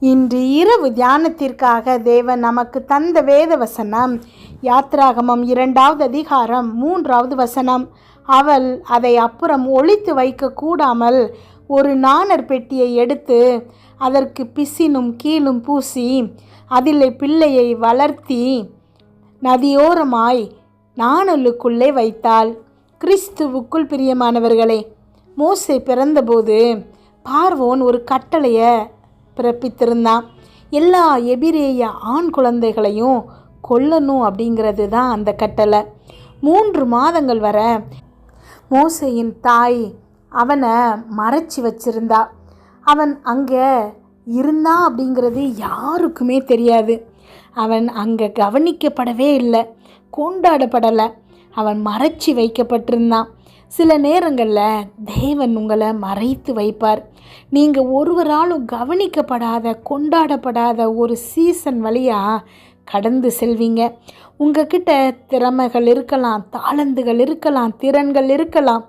இன்று இரவு தியானத்திற்காக தேவன் நமக்கு தந்த வேத வசனம். யாத்ராகமம் இரண்டாவது அதிகாரம் மூன்றாவது வசனம். அவள் அதை அப்புறம் ஒழித்து வைக்க கூடாமல் ஒரு நாணர் பெட்டியை எடுத்து அதற்கு பிசினும் கீழும் பூசி அதிலே பிள்ளையை வளர்த்தி நதியோரமாய் நாணலுக்குள்ளே வைத்தாள். கிறிஸ்துவுக்குள் பிரியமானவர்களே மோசை பிறந்தபோது பார்வோன் ஒரு கட்டளையை பிறப்பித்திருந்தான். எல்லா எபிரேய ஆண் குழந்தைகளையும் கொல்லணும் அப்படிங்கிறது தான் அந்த கட்டளை. மூன்று மாதங்கள் வர மோசையின் தாய் அவனை மறைச்சி வச்சிருந்தா. அவன் அங்கே இருந்தான் அப்படிங்கிறது யாருக்குமே தெரியாது. அவன் அங்கே கவனிக்கப்படவே இல்லை கொண்டாடப்படலை. அவன் மறைச்சி வைக்கப்பட்டிருந்தான். சில நேரங்களில் தேவன் உங்களை மறைத்து வைப்பார். நீங்கள் ஒருவராலும் கவனிக்கப்படாத கொண்டாடப்படாத ஒரு சீசன் வழியாக கடந்து செல்வீங்க. உங்ககிட்ட திறமைகள் இருக்கலாம் தாளந்துகள் இருக்கலாம் திறன்கள் இருக்கலாம்.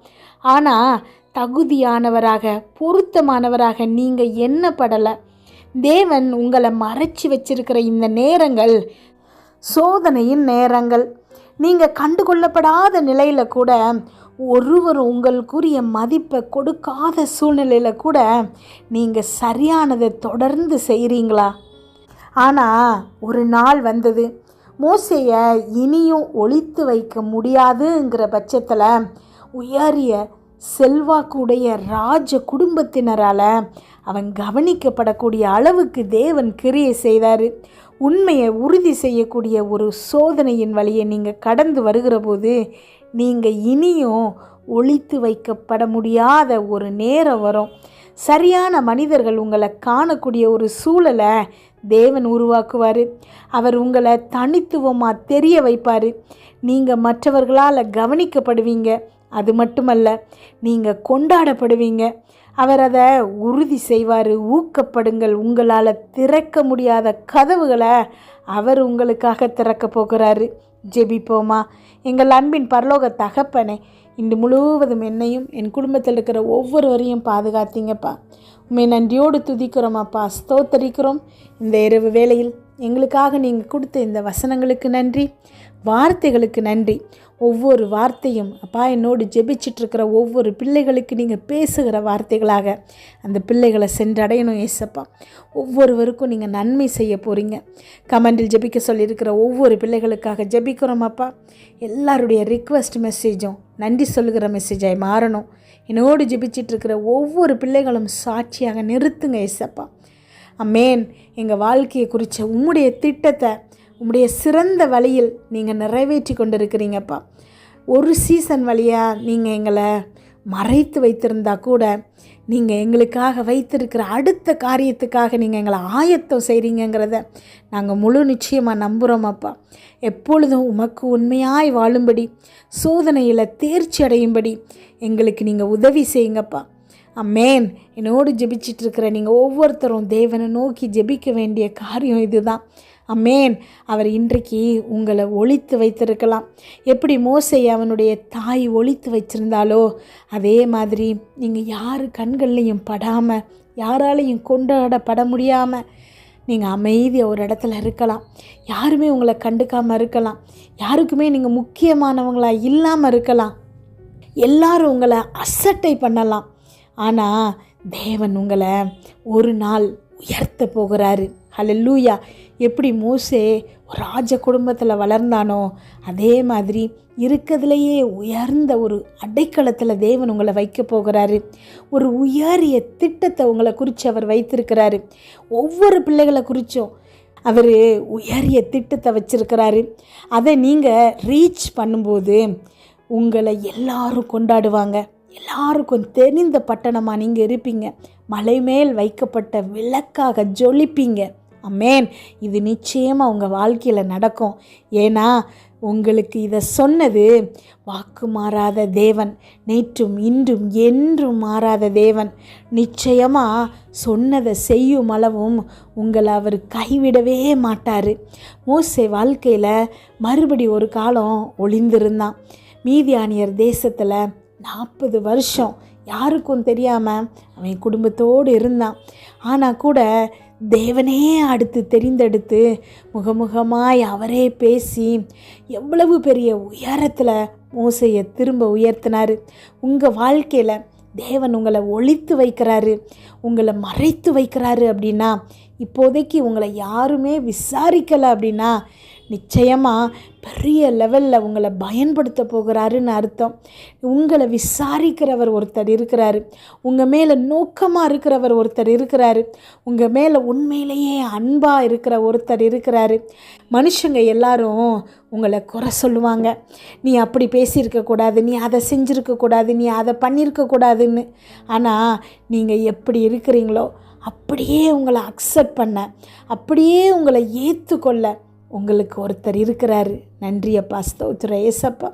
ஆனால் தகுதியானவராக பொருத்தமானவராக நீங்கள் எண்ணப்படலை. தேவன் உங்களை மறைச்சி வச்சிருக்கிற இந்த நேரங்கள் சோதனையின் நேரங்கள். நீங்கள் கண்டுகொள்ளப்படாத நிலையில் கூட ஒருவர் உங்களுக்குரிய மதிப்பை கொடுக்காத சூழ்நிலையில் கூட நீங்கள் சரியானதை தொடர்ந்து செய்கிறீங்களா ஆனால் ஒரு நாள் வந்தது. மோசையை இனியும் ஒழித்து வைக்க முடியாதுங்கிற பட்சத்தில் உயரிய செல்வாக்குடைய ராஜ குடும்பத்தினரால் அவன் கவனிக்கப்படக்கூடிய அளவுக்கு தேவன் கிரியை செய்தார். உண்மையை உறுதி செய்யக்கூடிய ஒரு சோதனையின் வழியை நீங்கள் கடந்து வருகிற போது நீங்கள் இனியும் ஒழித்து வைக்கப்பட முடியாத ஒரு நேரம் வரும். சரியான மனிதர்கள் உங்களை காணக்கூடிய ஒரு சூழலை தேவன் உருவாக்குவார். அவர் உங்களை தனித்துவமாக தெரிய வைப்பார். நீங்கள் மற்றவர்களால் கவனிக்கப்படுவீங்க. அது மட்டுமல்ல நீங்கள் கொண்டாடப்படுவீங்க. அவர் அதை உறுதி செய்வார் ஊக்கப்படுங்கள் உங்களால் திறக்க முடியாத கதவுகளை அவர் உங்களுக்காக திறக்க போகிறாரு. ஜெபிப்போமா? எங்கள் அன்பின் பரலோக தகப்பனே இன்று முழுவதும் என்னையும் என் குடும்பத்தில் இருக்கிற ஒவ்வொருவரையும் பாதுகாத்தீங்கப்பா. உண்மை நன்றியோடு துதிக்கிறோமாப்பா ஸ்தோத்தரிக்கிறோம். இந்த இரவு வேளையில் எங்களுக்காக நீங்கள் கொடுத்த இந்த வசனங்களுக்கு நன்றி வார்த்தைகளுக்கு நன்றி. ஒவ்வொரு வார்த்தையும் அப்பா என்னோடு ஜெபிச்சிட்டு இருக்கிற ஒவ்வொரு பிள்ளைகளுக்கு நீங்கள் பேசுகிற வார்த்தைகளாக அந்த பிள்ளைகளை சென்றடையணும் ஏசப்பா. ஒவ்வொருவருக்கும் நீங்கள் நன்மை செய்ய போகிறீங்க கமெண்டில் ஜெபிக்க சொல்லியிருக்கிற ஒவ்வொரு பிள்ளைகளுக்காக ஜெபிக்கிறோம் அப்பா. எல்லாருடைய ரிக்வெஸ்ட் மெசேஜும் நன்றி சொல்லுகிற மெசேஜாய் மாறணும். என்னோடு ஜெபிச்சிட்டு இருக்கிற ஒவ்வொரு பிள்ளைகளும் சாட்சியாக நிறுத்துங்க ஏசப்பா. அம்மேன் எங்கள் வாழ்க்கையை குறித்த உம்முடைய திட்டத்தை உங்களுடைய சிறந்த வழியில் நீங்கள் நிறைவேற்றி கொண்டிருக்கிறீங்கப்பா. ஒரு சீசன் வழியாக நீங்கள் எங்களை மறைத்து வைத்திருந்தா கூட நீங்கள் எங்களுக்காக வைத்திருக்கிற அடுத்த காரியத்துக்காக நீங்கள் எங்களை ஆயத்தம் செய்கிறீங்கிறத நாங்கள் முழு நிச்சயமாக நம்புகிறோம் அப்பா எப்பொழுதும் உமக்கு உண்மையாய் வாழும்படி சோதனையில் தேர்ச்சி அடையும்படி எங்களுக்கு நீங்கள் உதவி செய்யுங்கப்பா. அம்மேன் என்னோடு ஜெபிச்சிட்ருக்கிற நீங்கள் ஒவ்வொருத்தரும் தேவனை நோக்கி ஜெபிக்க வேண்டிய காரியம் இதுதான். அம்மேன் அவர் இன்றைக்கு உங்களை ஒழித்து வைத்திருக்கலாம். எப்படி மோசை அவனுடைய தாய் ஒழித்து வச்சிருந்தாலோ அதே மாதிரி நீங்கள் யார் கண்கள்லையும் படாமல் யாராலையும் கொண்டாடப்பட முடியாமல் நீங்கள் அமைதியாக ஒரு இடத்துல இருக்கலாம். யாருமே உங்களை கண்டுக்காமல் இருக்கலாம். யாருக்குமே நீங்கள் முக்கியமானவங்களாக இல்லாமல் இருக்கலாம். எல்லாரும் உங்களை அசட்டை பண்ணலாம். ஆனால் தேவன் உங்களை ஒரு நாள் உயர்த்த போகிறாரு. ஹalleluya. எப்படி மூசே ஒரு ராஜ குடும்பத்தில் வளர்ந்தானோ அதே மாதிரி இருக்கிறதுலையே உயர்ந்த ஒரு அடைக்கலத்தில் தேவன் உங்களை வைக்க போகிறாரு. ஒரு உயரிய திட்டத்தை உங்களை குறித்து அவர் வைத்திருக்கிறாரு. ஒவ்வொரு பிள்ளைகளை குறித்தும் அவர் உயரிய திட்டத்தை வச்சிருக்கிறாரு. அதை நீங்கள் ரீச் பண்ணும்போது உங்களை எல்லாரும் கொண்டாடுவாங்க. எல்லாருக்கும் தெரிந்த பட்டணமாக நீங்கள் இருப்பீங்க. மலை மேல் வைக்கப்பட்ட விளக்காக ஜொலிப்பீங்க. அம்மேன் இது நிச்சயமாக உங்கள் வாழ்க்கையில் நடக்கும். ஏன்னா உங்களுக்கு இதை சொன்னது வாக்கு மாறாத தேவன் நேற்றும் இன்றும் என்றும் மாறாத தேவன். நிச்சயமாக சொன்னதை செய்யும் அளவும் உங்களை அவர் கைவிடவே மாட்டார். மோசை வாழ்க்கையில் மறுபடி ஒரு காலம் ஒளிந்திருந்தான். மீதியானியர் தேசத்தில் நாற்பது வருஷம். யாருக்கும் தெரியாமல் அவன் குடும்பத்தோடு இருந்தான். ஆனால் கூட தேவனே அடுத்து தெரிந்தெடுத்து முகமுகமாய் அவரே பேசி எவ்வளவு பெரிய உயரத்தில் மோசையை திரும்ப உயர்த்தினார். உங்கள் வாழ்க்கையில் தேவன் உங்களை ஒழித்து வைக்கிறாரு. உங்களை மறைத்து வைக்கிறாரு அப்படின்னா இப்போதைக்கு உங்களை யாருமே விசாரிக்கலை அப்படின்னா நிச்சயமாக பெரிய லெவலில் உங்களை பயன்படுத்த போகிறாருன்னு அர்த்தம். உங்களை விசாரிக்கிறவர் ஒருத்தர் இருக்கிறாரு. உங்கள் மேலே நோக்கமாக இருக்கிறவர் ஒருத்தர் இருக்கிறாரு. உங்கள் மேலே உண்மையிலேயே அன்பாக இருக்கிற ஒருத்தர் இருக்கிறாரு. மனுஷங்க எல்லாரும் உங்களை குறை சொல்லுவாங்க. நீ அப்படி பேசியிருக்கக்கூடாது நீ அதை செஞ்சுருக்கக்கூடாது நீ அதை பண்ணியிருக்கக்கூடாதுன்னு ஆனால் நீங்கள் எப்படி இருக்கிறீங்களோ அப்படியே உங்களை அக்செப்ட் பண்ண அப்படியே உங்களை ஏற்றுக்கொள்ள உங்களுக்கு ஒருத்தர் இருக்கிறாரு. நன்றி அப்பா ஸ்தோத்திர ஏசப்பா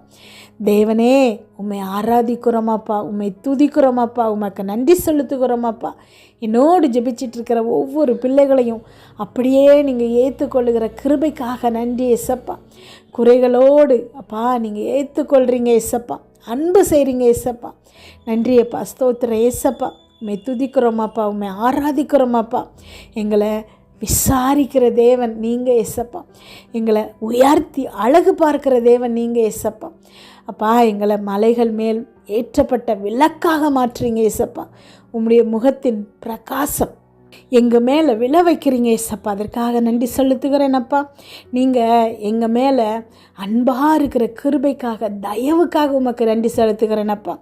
தேவனே உம்மை ஆராதிக்கிறோமாப்பா உம்மை துதிக்கிறோமாப்பா உமக்கு நன்றி செலுத்துகிறோமாப்பா. என்னோடு ஜெபிச்சிட்டு இருக்கிற ஒவ்வொரு பிள்ளைகளையும் அப்படியே நீங்கள் ஏற்றுக்கொள்ளுகிற கிருபைக்காக நன்றி ஏசப்பா. குறைகளோடு அப்பா நீங்கள் ஏற்றுக்கொள்கிறீங்க ஏசப்பா. அன்பு செய்கிறீங்க ஏசப்பா. நன்றியப்பா ஸ்தோத்திர ஏசப்பா உண்மை துதிக்கிறோமாப்பா உண்மை ஆராதிக்கிறோமாப்பா. எங்களை விசாரிக்கிற தேவன் நீங்கள் எசப்பா எங்களை உயர்த்தி அழகு பார்க்கிற தேவன் நீங்கள் எசப்பா அப்பா எங்களை மலைகள் மேல் ஏற்றப்பட்ட விளக்காக மாற்றுறீங்க எசப்பா உம்முடைய முகத்தின் பிரகாசம் எங்கள் மேலே விழ வைக்கிறீங்க ஏசப்பா. அதற்காக நன்றி செலுத்துகிறேனப்பா நீங்கள் எங்கள் மேலே அன்பாக இருக்கிற கிருபைக்காக தயவுக்காக உமக்கு நன்றி செலுத்துகிறேனப்பா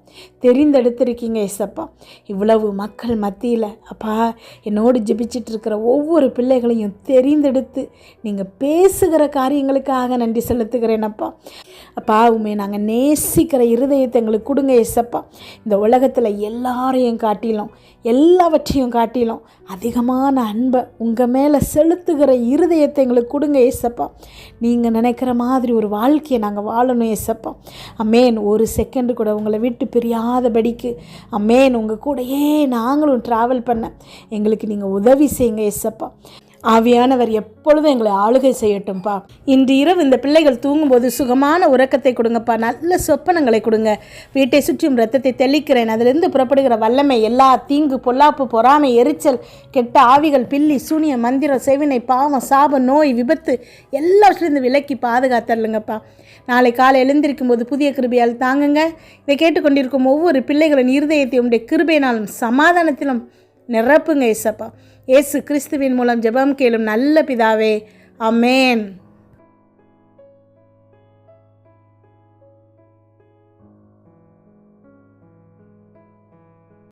தெரிந்தெடுத்திருக்கீங்க ஏசப்பா. இவ்வளவு மக்கள் மத்தியில் அப்பா என்னோடு ஜெபிச்சிட்டு இருக்கிற ஒவ்வொரு பிள்ளைகளையும் தெரிந்தெடுத்து நீங்கள் பேசுகிற காரியங்களுக்காக நன்றி செலுத்துகிறேனப்பா அப்பா. உண்மை நாங்கள் நேசிக்கிற இருதயத்தை எங்களுக்கு கொடுங்க ஏசப்பா. இந்த உலகத்தில் எல்லாரையும் காட்டிலும் எல்லாவற்றையும் காட்டிலும் அதிகமான அன்பை உங்கள் மேலே செலுத்துகிற இருதயத்தை எங்களுக்கு கொடுங்க ஏசப்பா. நீங்கள் நினைக்கிற மாதிரி ஒரு வாழ்க்கையை நாங்கள் வாழணும் ஏசப்பா. அம்மேன் ஒரு செகண்டு கூட உங்களை விட்டு பிரியாதபடிக்கு. அம்மேன் உங்கள் கூடயே நாங்களும் ட்ராவல் பண்ண. எங்களுக்கு நீங்கள் உதவி செய்யுங்க ஏசப்பா. ஆவியானவர் எப்பொழுதும் எங்களை ஆளுகை செய்யட்டும்ப்பா இன்று இரவு இந்த பிள்ளைகள் தூங்கும்போது சுகமான உறக்கத்தை கொடுங்கப்பா. நல்ல சொப்பனங்களை கொடுங்க. வீட்டை சுற்றியும் ரத்தத்தை தெளிக்கிறேன். அதிலிருந்து புறப்படுகிற வல்லமை எல்லா தீங்கு பொல்லாப்பு பொறாமை எரிச்சல் கெட்ட ஆவிகள் பில்லி சூனிய மந்திரம் செவினை பாவம் சாபம் நோய் விபத்து எல்லாவற்றிலிருந்து விலக்கி பாதுகாத்தரலுங்கப்பா நாளை காலை எழுந்திருக்கும் போது புதிய கிருபையால் தாங்குங்க. இதை கேட்டுக்கொண்டிருக்கும் ஒவ்வொரு பிள்ளைகளின் இருதயத்தை உடைய கிருபையினாலும் சமாதானத்திலும் நிரப்புங்க ஏசப்பா ஏசு கிறிஸ்துவின் மூலம் ஜெபம் கேளும் நல்ல பிதாவே. அமேன்